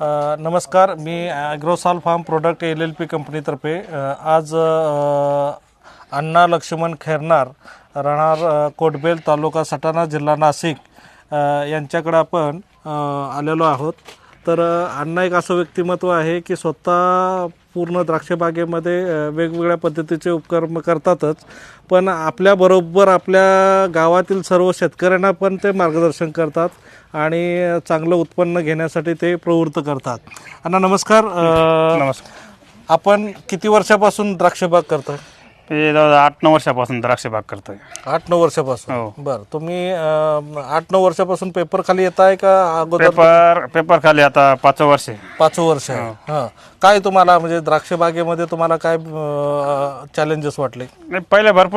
नमस्कार मी Agrosol farm product L L P कंपनीतर्फे आज अण्णा लक्ष्मण खेरनार राहणार कोटबेल तालुका सटाणा जिल्हा नाशिक यांच्याकडं यांच्याकडे आपण आलेलो आहोत. तर अण्णा एक असं व्यक्तिमत्व आहे की स्वतः पूर्ण द्राक्षबागेमध्ये वेगवेगळ्या पद्धतीचे उपक्रम करतातच. पण आपल्याबरोबर आपल्या गावातील सर्व शेतकऱ्यांना पण ते मार्गदर्शन करतात आणि चांगलं उत्पन्न घेण्यासाठी ते प्रवृत्त करतात. अण्णा नमस्कार. नमस्कार. आपण किती वर्षापासून द्राक्षबाग करताय? हे जवळ आठ नऊ वर्षापासून द्राक्ष बाग करतोय. आठ नऊ वर्षापासून? हो. बरं तुम्ही अ, आठ नऊ वर्षापासून पेपर खाली येत आहे का अगोदर? पेपर पेपर खाली आता पाच वर्ष आहे. पाच वर्ष आहे. हां. काय तुम्हाला म्हणजे द्राक्ष बागेमध्ये तुम्हाला काय चॅलेंजेस वाटले? नाही, पहिले भरपूर